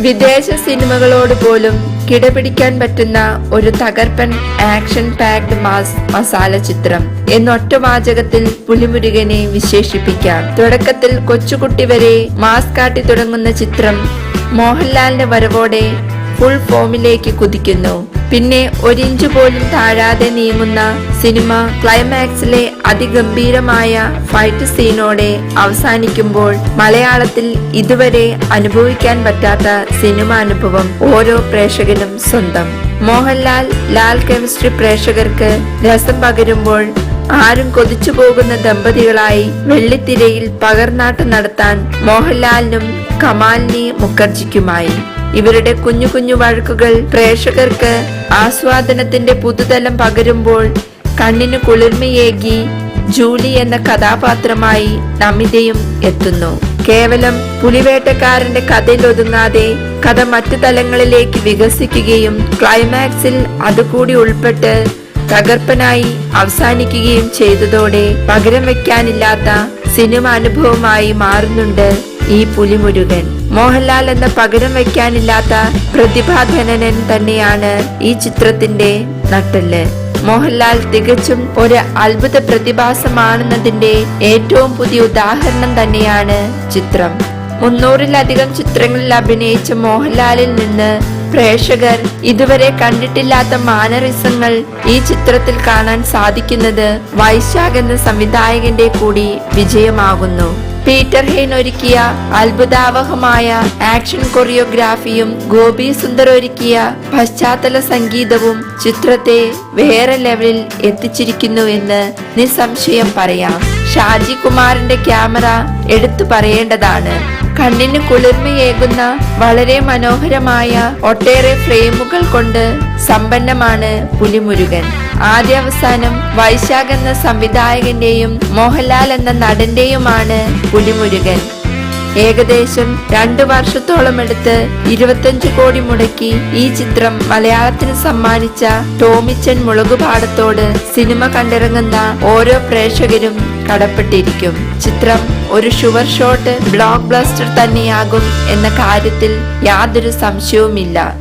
വിദേശ സിനിമകളോട് പോലും കിടപിടിക്കാൻ പറ്റുന്ന ഒരു തകർപ്പൻ ആക്ഷൻ പാക്ഡ് മാസ് മസാല ചിത്രം. എന്നൊറ്റ വാചകത്തിൽ പുലിമുരുകനെ വിശേഷിപ്പിക്കാം. തുടക്കത്തിൽ കൊച്ചുകുട്ടി വരെ മാസ് കാട്ടി തുടങ്ങുന്ന ചിത്രം മോഹൻലാലിന്റെ വരവോടെ ഫുൾ ഫോമിലേക്ക് കുതിക്കുന്നു. പിന്നെ ഒരിഞ്ചു പോലും താഴാതെ നീങ്ങുന്ന സിനിമ ക്ലൈമാക്സിലെ അതിഗംഭീരമായ ഫൈറ്റ് സീനോടെ അവസാനിക്കുമ്പോൾ മലയാളത്തിൽ ഇതുവരെ അനുഭവിക്കാൻ പറ്റാത്ത സിനിമ അനുഭവം ഓരോ പ്രേക്ഷകനും സ്വന്തം. മോഹൻലാൽ ലാൽ കെമിസ്ട്രി പ്രേക്ഷകർക്ക് രസം പകരുമ്പോൾ ആരും കൊതിച്ചു പോകുന്ന ദമ്പതികളായി വെള്ളിത്തിരയിൽ പകർനാട്ട് നടത്താൻ മോഹൻലാലിനും കമാലിനി മുഖർജിക്കുമായി. ഇവരുടെ കുഞ്ഞു കുഞ്ഞു വഴക്കുകൾ പ്രേക്ഷകർക്ക് ആസ്വാദനത്തിന്റെ പുതുതലം പകരുമ്പോൾ കണ്ണിന് കുളിർമയേകി ജൂലി എന്ന കഥാപാത്രമായി നമിതയും എത്തുന്നു. കേവലം പുലിവേട്ടക്കാരന്റെ കഥയിൽ ഒതുങ്ങാതെ കഥ മറ്റു തലങ്ങളിലേക്ക് വികസിക്കുകയും ക്ലൈമാക്സിൽ അതുകൂടി ഉൾപ്പെട്ട് തകർപ്പനായി അവസാനിക്കുകയും ചെയ്തതോടെ പകരം വെക്കാനില്ലാത്ത സിനിമ അനുഭവമായി മാറുന്നുണ്ട് ഈ പുലിമുരുകൻ. മോഹൻലാൽ എന്ന പകരം വെക്കാനില്ലാത്ത പ്രതിഭാധനനൻ തന്നെയാണ് ഈ ചിത്രത്തിന്റെ നട്ടൽ മോഹൻലാൽ തികച്ചും ഒരു അത്ഭുത പ്രതിഭാസമാണെന്നതിന്റെ ഏറ്റവും പുതിയ ഉദാഹരണം തന്നെയാണ് ചിത്രം. മുന്നൂറിലധികം ചിത്രങ്ങളിൽ അഭിനയിച്ച മോഹൻലാലിൽ നിന്ന് പ്രേക്ഷകർ ഇതുവരെ കണ്ടിട്ടില്ലാത്ത മാനറിസങ്ങൾ ഈ ചിത്രത്തിൽ കാണാൻ സാധിക്കുന്നത് വൈശാഖ് എന്ന സംവിധായകന്റെ കൂടി വിജയമാകുന്നു. പീറ്റർ ഹെയ്ൻ ഒരുക്കിയ അത്ഭുതാവഹമായ ആക്ഷൻ കൊറിയോഗ്രാഫിയും ഗോപി സുന്ദർ ഒരുക്കിയ പശ്ചാത്തല സംഗീതവും ചിത്രത്തെ വേറെ ലെവലിൽ എത്തിച്ചിരിക്കുന്നു എന്ന് നിസ്സംശയം പറയാം. ഷാജി കുമാറിന്റെ ക്യാമറ എടുത്തു പറയേണ്ടതാണ്. കണ്ണിന് കുളിർമയേകുന്ന വളരെ മനോഹരമായ ഒട്ടേറെ ഫ്രെയിമുകൾ കൊണ്ട് സമ്പന്നമാണ് പുലിമുരുകൻ. ആദ്യാവസാനം വൈശാഖ് എന്ന സംവിധായകന്റെയും മോഹൻലാൽ എന്ന നടന്റെയുമാണ് പുലിമുരുകൻ. ഏകദേശം രണ്ടു വർഷത്തോളം എടുത്ത് ഇരുപത്തിയഞ്ചു കോടി മുടക്കി ഈ ചിത്രം മലയാളത്തിന് സമ്മാനിച്ച ടോമിച്ചൻ മുളകുപാടത്തോട് സിനിമ കണ്ടിറങ്ങുന്ന ഓരോ പ്രേക്ഷകരും കടപ്പെട്ടിരിക്കും. ചിത്രം ഒരു ഷുവർ ഷോട്ട് ബ്ലോക്ക് ബ്ലസ്റ്റർ തന്നെയാകും എന്ന കാര്യത്തിൽ യാതൊരു സംശയവുമില്ല.